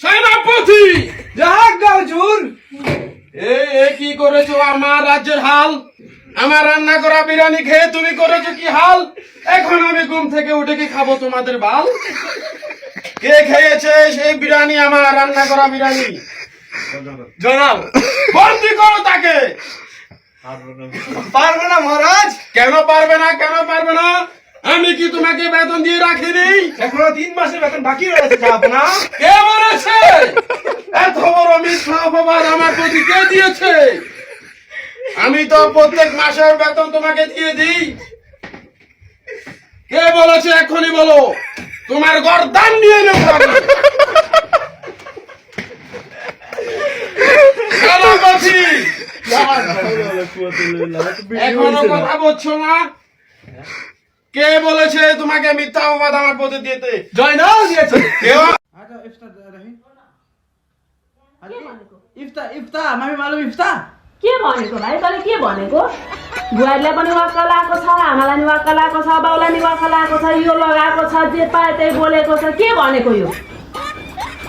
সেনাপতি! এ কি করেছ আমার রাজ্যের হাল? আমার রান্না করা বিরিয়ানি খেয়ে তুমি করেছ কি হাল? এখন আমি ঘুম থেকে উঠে কি খাব তোমাদের বাল? কে খেয়েছে সেই বিরিয়ানি আমার রান্না করা বিরিয়ানি? জনাব বন্দি করো তাকে! পারব না মহারাজ? কেন পারবে না কেন পারবে না? আমি কি তোমাকে বেতন দিয়ে রাখিনি? এখনও তিন মাসের বেতন বাকি রয়েছে না? কে বলেছে এত বড় মিথ্যা অপবাদ কে দিয়েছে। আমি তো প্রত্যেক মাসের বেতন তোমাকে দিয়ে দিই। কে বলেছে এখনই বলো? তোমার গরদান নিয়ে নেব এখনও কথা বলছো না? কে বলেছে তোমাকে মিথ্যা অপবাদ আমার প্রতি দিতে? জয়নাল দিয়েছে। কেউ आजा इफ्ता इफ्ता मम्मी मालूम इफ्ता। के भनेको भाइ तँले के भनेको? बुहारीलाई पनि वाक्क लगाएको छ आमालाई नि वाक्क लगाएको छ बाउलाई नि वाक्क लगाएको छ यो लगाएको छ जे पाए त्यही बोलेको छ। के भनेको यो?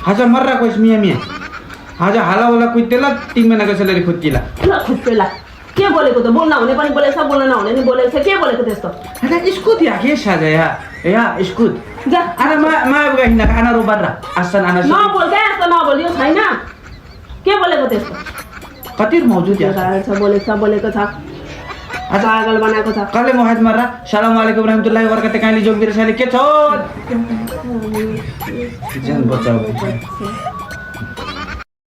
हाजा मर्रा कोइस मिया मिया। हाजा हाला वाला कोई तेला तीन महीना का सैलरी खुद किला ल के बोलेको त? बोल्न हुने पनि बोलेको छ बोल्न नहुने पनि बोलेको छ। के बोलेको त्यस्तो? हाजा इसको दिया के साजा या? या इसको जा। ma ma buka hina ana ro barra asan ana su नबोल के बोलेको त्यस्तो katir मौजूद यो ya गाएको छ बोलेको छ बोलेको छ पागल बनाएको छ kale mohad marra assalamualaikum warahmatullahi wabarakatuh kali jog bir sale ke chot jan bachao